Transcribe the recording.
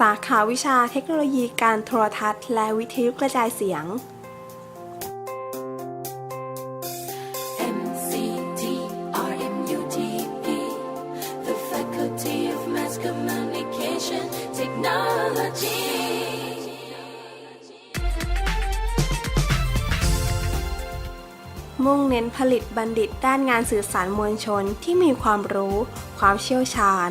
สาขาวิชาเทคโนโลยีการโทรทัศน์ และวิทยุกระจายเสียง MCTRMUTP, the Faculty of Mass Communication Technology. มุ่งเน้นผลิตบัณฑิตด้านงานสื่อสารมวลชนที่มีความรู้ ความเชี่ยวชาญ